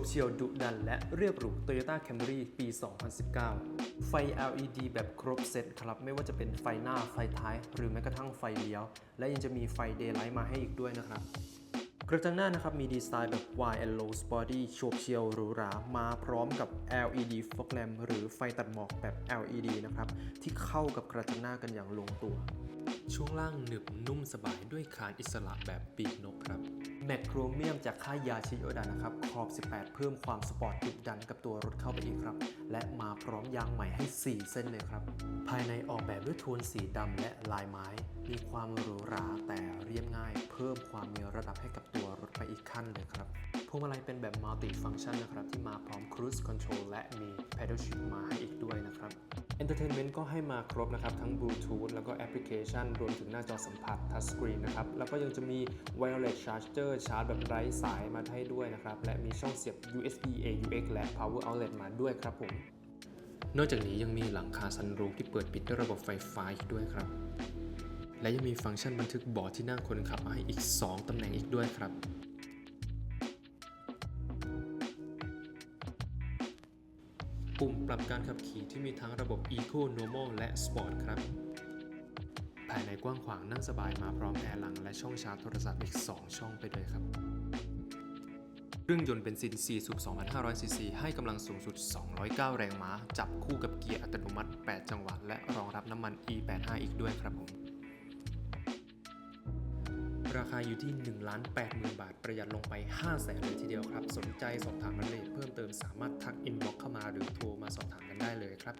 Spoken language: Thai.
บเฉียวดุดันและเรียบหรู Toyota Camry ปี 2019 ไฟ LED แบบครบเซตครับ ไม่ว่าจะเป็นไฟหน้าไฟท้าย หรือแม้กระทั่งไฟเลี้ยว และยังจะมีไฟ Daylight มาให้อีกด้วยนะครับกระจังหน้านะครับมีดีไซน์แบบ wide and low sporty โฉบเฉียวหรูหรา มาพร้อมกับ LED fog lamp หรือไฟตัดหมอกแบบ LED นะครับ ที่เข้ากับกระจังหน้ากันอย่างลงตัว ช่วงล่างหนึบนุ่มสบายด้วยคานอิสระแบบปีกนกครับ แมกโครเมียมจากค่ายยาชิโอดานะครับขอบ 18 เพิ่มความสปอร์ตดุดันกับตัวรถเข้าไปอีกครับ และมาพร้อมยางใหม่ให้ 4 เส้นเลยครับ ภายในออกแบบด้วยโทนสีดำและลายไม้ มีความหรูหราแต่เรียบง่าย เพิ่มความมีระดับให้กับตัวรถไปอีกขั้นเลยครับพวงมาลัยเป็นแบบมัลติฟัง c t ชันนะครับที่มาพร้อม Cruise Control และมี Pedal Shift มาให้อีกด้วย Entertainment ก็ให้มาครบนะครับทั้ง Bluetooth แล้วก็แอปพลิเคชัน รวมถึงหน้าจอสัมผัส Touch Screen นะครับ แล้วก็ยังจะมี Wireless Charger ชาร์จแบบไร้สายมาให้ด้วยนะครับ และมีช่องเสียบ USB AUX และ Power Outlet มาด้วยครับผม นอกจากนี้ยังมีหลังคาซันรูฟที่เปิดปิดด้วยระบบไฟฟ้าอีกด้วยครับ และยังมีฟังก์ชันบันทึกเบาะที่นั่งคนขับมาให้อีก 2ตำแหน่งอีกด้วยครับ ปุ่มปรับการขับขี่ที่มีทั้งระบบ Eco Normal และ Sport ครับ ภายในกว้างขวางนั่งสบายมาพร้อมแอร์หลังและช่องชาร์จโทรศัพท์อีก 2 ช่องไปด้วยครับเครื่องยนต์เบนซิน 4 สูบ 2,500 ซีซี ให้กำลังสูงสุด 209 แรงม้า จับคู่กับเกียร์อัตโนมัติ 8 จังหวะ และรองรับน้ำมัน E85 อีกด้วยครับผม ราคาอยู่ที่ 1 8 0 0 0 0 บาท ประหยัดลงไป 5 0 0แสนเลยทีเดียวครับ สนใจสอบถามรายละเอียดเพิ่มเติมสามารถทักอินบ็อกเข้ามาหรือโทรมาสอบถามกันได้เลยครับ